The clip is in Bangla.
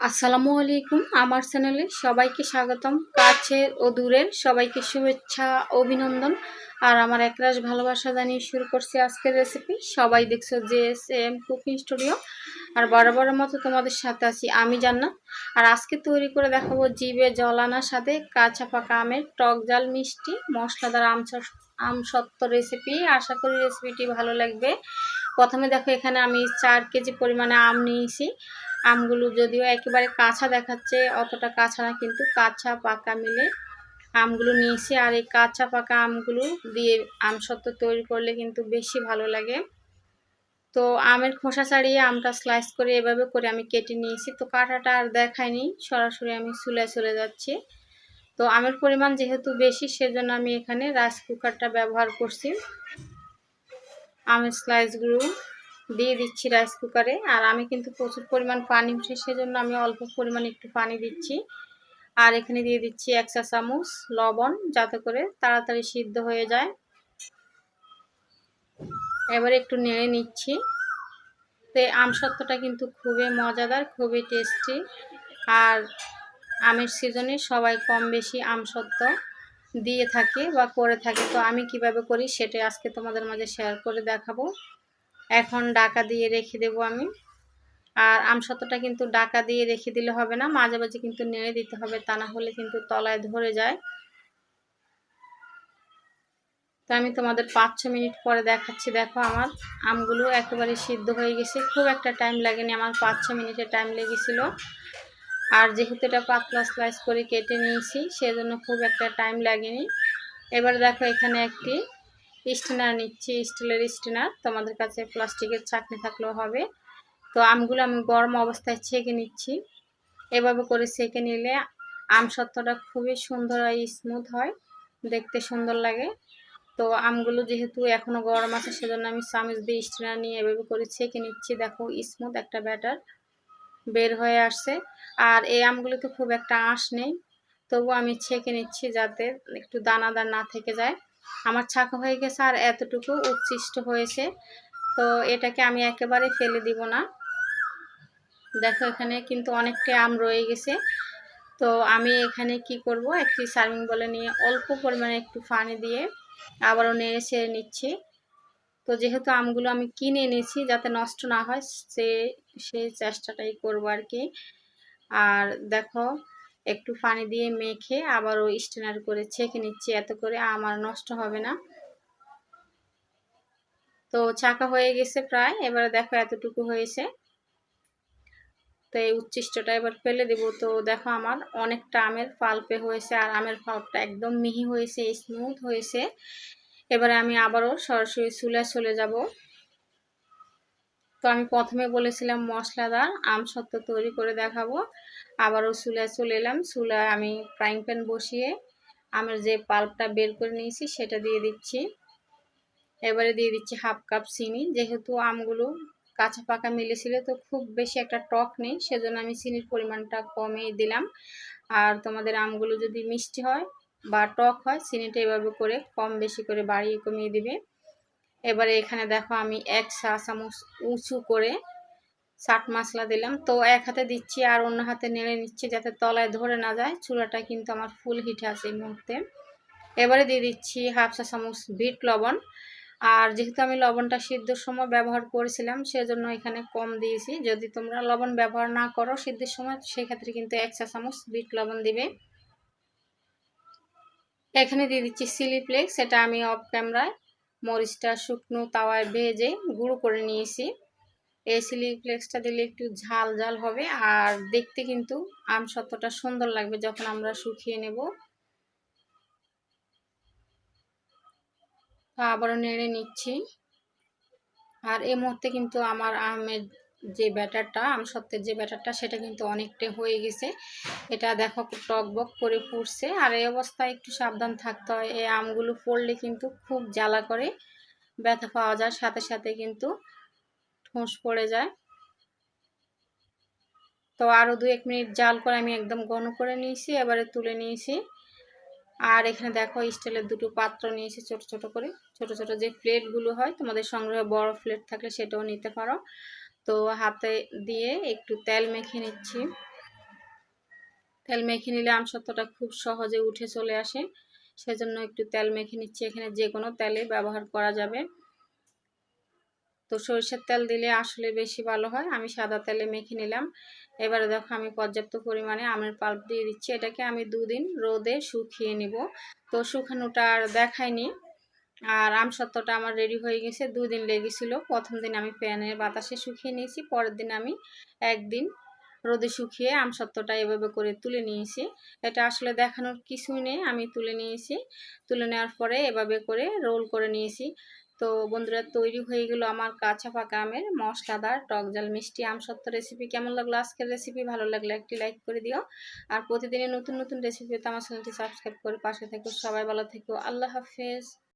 আসসালামু আলাইকুম, আমার চ্যানেলে সবাইকে স্বাগতম। কাছের ও দূরের সবাইকে শুভেচ্ছা, অভিনন্দন। আর আমার একরাশ ভালোবাসা জানিয়ে শুরু করছি আজকের রেসিপি সবাই দেখছ যে এস এম কুকিং স্টুডিও আর বরাবরের মতো তোমাদের সাথে আছি আমি জান্নাত। আর আজকে তৈরি করে দেখাবো জিবে জলানার সাথে কাঁচা পাকা আমের টক জাল মিষ্টি মশলাদার আম আম সত্য রেসিপি আশা করি রেসিপিটি ভালো লাগবে। প্রথমে দেখো এখানে আমি চার কেজি পরিমাণে আম নিয়েছি। আমগুলো যদিও একেবারে কাঁচা দেখাচ্ছে, অতটা কাঁচা না, কিন্তু কাঁচা পাকা মিলে আমগুলো নিয়েছি। আর এই কাঁচা পাকা আমগুলো দিয়ে আম সত্য তৈরি করলে কিন্তু বেশি ভালো লাগে। তো আমের খোসা ছাড়িয়ে আমটা স্লাইস করে এভাবে করে আমি কেটে নিয়েছি। তো কাটাটা আর দেখায়নি, সরাসরি আমি চুলায় চলে যাচ্ছি। তো আমের পরিমাণ যেহেতু বেশি, সেজন্য আমি এখানে রাইস কুকারটা ব্যবহার করছি। আমের স্লাইসগুলো দিয়ে দিচ্ছি রাইস কুকারে আর আমি কিন্তু প্রচুর পরিমাণ পানি উঠে, সেজন্য আমি অল্প পরিমাণ একটু পানি দিচ্ছি। আর এখানে দিয়ে দিচ্ছি এক চা চামচ লবণ, যাতে করে তাড়াতাড়ি সিদ্ধ হয়ে যায়। এবার একটু নেড়ে নিচ্ছি। তো আমসত্ত্বটা কিন্তু খুবই মজাদার, খুবই টেস্টি আর আমের সিজনে সবাই কম বেশি আমসত্ত্ব দিয়ে থাকে বা করে থাকে। তো আমি কীভাবে করি সেটাই আজকে তোমাদের মাঝে শেয়ার করে দেখাবো। এখন ডাকা দিয়ে রেখে দেব আমি। আর আমসত্ত্বটা কিন্তু ডাকা দিয়ে রেখে দিলে হবে না, মাঝে মাঝে কিন্তু নেড়ে দিতে হবে, তা না হলে কিন্তু তলায় ধরে যায়। তো আমি তোমাদের পাঁচ ছ মিনিট পরে দেখাচ্ছি, দেখো আমার আমগুলো একেবারে সিদ্ধ হয়ে গেছে। খুব একটা টাইম লাগেনি, আমার পাঁচ ছ মিনিটে টাইম লেগেছিলো। আর যেহেতু এটা পাতলা স্লাইস করে কেটে নিয়েছি, সেজন্য খুব একটা টাইম লাগেনি। এবার দেখো এখানে একটি স্টিনার নিচ্ছি, স্টিলের স্টিনার। তোমাদের কাছে প্লাস্টিকের চাকনি থাকলেও হবে। তো আমগুলো আমি গরম অবস্থায় ছেঁকে নিচ্ছি। এভাবে করে ছেঁকে নিলে আম সত্ত্বটা খুবই সুন্দর হয় স্মুথ হয়। দেখতে সুন্দর লাগে। তো আমগুলো যেহেতু এখনও গরম আছে, সেজন্য আমি চামিচ দিয়ে স্টিনার নিয়ে এভাবে করে ছেঁকে নিচ্ছি। দেখো স্মুথ একটা ব্যাটার বের হয়ে আসছে। আর এই আমগুলোতে খুব একটা আঁশ নেই। তবু আমি ছেঁকে নিচ্ছি যাতে একটু দানাদার না থেকে যায়। আমার ছাকা হয়ে গেছে আর এতটুকু উচ্ছিষ্ট হয়েছে। তো এটাকে আমি একেবারে ফেলে দিব না। দেখো এখানে কিন্তু অনেকটা আম রয়ে গেছে। তো আমি এখানে কি করব? একটি সার্ভিং বলে নিয়ে অল্প পরিমাণে একটু পানি দিয়ে আবারও নেড়ে ছেড়ে নিচ্ছি। তো যেহেতু আমগুলো আমি কিনে এনেছি যাতে নষ্ট না হয়, সে সেই চেষ্টাটাই করব আর কি। আর দেখো একটু পানি দিয়ে মেখে আবারও স্টেনার করে ছেঁকে নিচ্ছি, এত করে আমার নষ্ট হবে না। তো চাকা হয়ে গেছে প্রায়, এবারে দেখো এতটুকু হয়েছে। তো এই উচ্ছিষ্টটা এবার ফেলে দেব। তো দেখো আমার অনেকটা আমের পাল্পে হয়েছে আর আমের পাল্পটা একদম মিহি হয়েছে স্মুথ হয়েছে। এবারে আমি আবারও সরাসরি চুলে চলে যাব। তো আমি প্রথমে বলেছিলাম মশলাদার আম সত্ত্ব তৈরি করে দেখাবো। আবারও চুলায় চলে এলাম। চুলায় আমি ফ্রাইং প্যান বসিয়ে আমার যে পাল্পটা বের করে নিয়েছি সেটা দিয়ে দিচ্ছি। এবারে দিয়ে দিচ্ছি হাফ কাপ চিনি। যেহেতু আমগুলো কাঁচা পাকা মিলেছিল, তো খুব বেশি একটা টক নেই, সেজন্য আমি চিনির পরিমাণটা কমিয়ে দিলাম। আর তোমাদের আমগুলো যদি মিষ্টি হয় বা টক হয়, চিনিটা এভাবে করে কম বেশি করে বাড়িয়ে কমিয়ে দিবে। এবারে এখানে দেখো আমি এক চা চামচ উঁচু করে চাট মশলা দিলাম। তো এক হাতে দিচ্ছি আর অন্য হাতে নেড়ে নিচ্ছি যাতে তলায় ধরে না যায়। চুলাটা কিন্তু আমার ফুল হিটে আছে এই মুহূর্তে। এবারে দিয়ে দিচ্ছি হাফ চা চামচ বিট লবণ। আর যেহেতু আমি লবণটা সিদ্ধর সময় ব্যবহার করেছিলাম, সেজন্য এখানে কম দিয়েছি। যদি তোমরা লবণ ব্যবহার না করো সিদ্ধের সময়, সেক্ষেত্রে কিন্তু এক চা চামচ বিট লবণ দিবে। এখানে দিয়ে দিচ্ছি সিলি ফ্লেক্স সেটা আমি অফ ক্যামেরায় মরিচটা শুকনো তাওয়ায় ভেজে গুঁড়ো করে নিয়েছি। এই চিলি ফ্লেক্সটা দিলে একটু ঝাল ঝাল হবে আর দেখতে কিন্তু আম সত্যটা সুন্দর লাগবে যখন আমরা শুকিয়ে নেব। আবারও নেড়ে নিচ্ছি। আর এই মুহূর্তে কিন্তু আমার আমের যে ব্যাটারটা, আম সত্যের যে ব্যাটারটা, সেটা কিন্তু অনেকটা হয়ে গেছে। এটা দেখো টকবক করে ফুটছে আর এই অবস্থায় একটু সাবধান থাকতে হয়। এই আমগুলো পড়লে কিন্তু খুব জ্বালা করে। ব্যথা পাওয়া যায়। সাথে সাথে কিন্তু ঠোঁস পড়ে যায়। তো আরও দু এক মিনিট জাল করে আমি একদম ঘন করে নিয়েছি, এবারে তুলে নিয়েছি। আর এখানে দেখো স্টিলের দুটো পাত্র নিয়েছি ছোট ছোট করে। ছোট ছোট যে প্লেটগুলো হয়, তোমাদের সংগ্রহে বড় প্লেট থাকলে সেটাও নিতে পারো। তো হাতে দিয়ে একটু তেল মেখে নিচ্ছি। তেল মেখে নিলে আমসত্ত্বটা খুব সহজে উঠে চলে আসে। সেজন্য একটু তেল মেখে নিচ্ছি। এখানে যে কোনো তেলে ব্যবহার করা যাবে। তো সরিষার তেল দিলে আসলে বেশি ভালো হয়। আমি সাদা তেলে মেখে নিলাম। এবারে দেখো আমি পর্যাপ্ত পরিমাণে আমের পাল্প দিয়ে দিচ্ছি। এটাকে আমি দুদিন রোদে শুকিয়ে নিব। তো শুকানোটা আর দেখাইনি আর আম সত্ত্বটা আমার রেডি হয়ে গেছে। দুদিন লেগেছিলো। প্রথম দিন আমি প্যানের বাতাসে শুকিয়ে নিয়েছি। পরের দিন আমি একদিন রোদে শুকিয়ে আম আমসত্ত্বটা এভাবে করে তুলে নিয়েছি। এটা আসলে দেখানোর কিছুই নেই। আমি তুলে নিয়েছি। তুলে নেওয়ার পরে এভাবে করে রোল করে নিয়েছি। তো বন্ধুরা, তৈরি হয়ে গেল আমার কাঁচা পাকা আমের মশলাদার টক জাল মিষ্টি আমসত্ত্ব রেসিপি কেমন লাগল আজকের রেসিপি ভালো লাগলে একটি লাইক করে দিও। আর প্রতিদিনের নতুন নতুন রেসিপি আমার চ্যানেলটি সাবস্ক্রাইব করে পাশে থেকো। সবাই ভালো থেকো। আল্লাহ হাফেজ।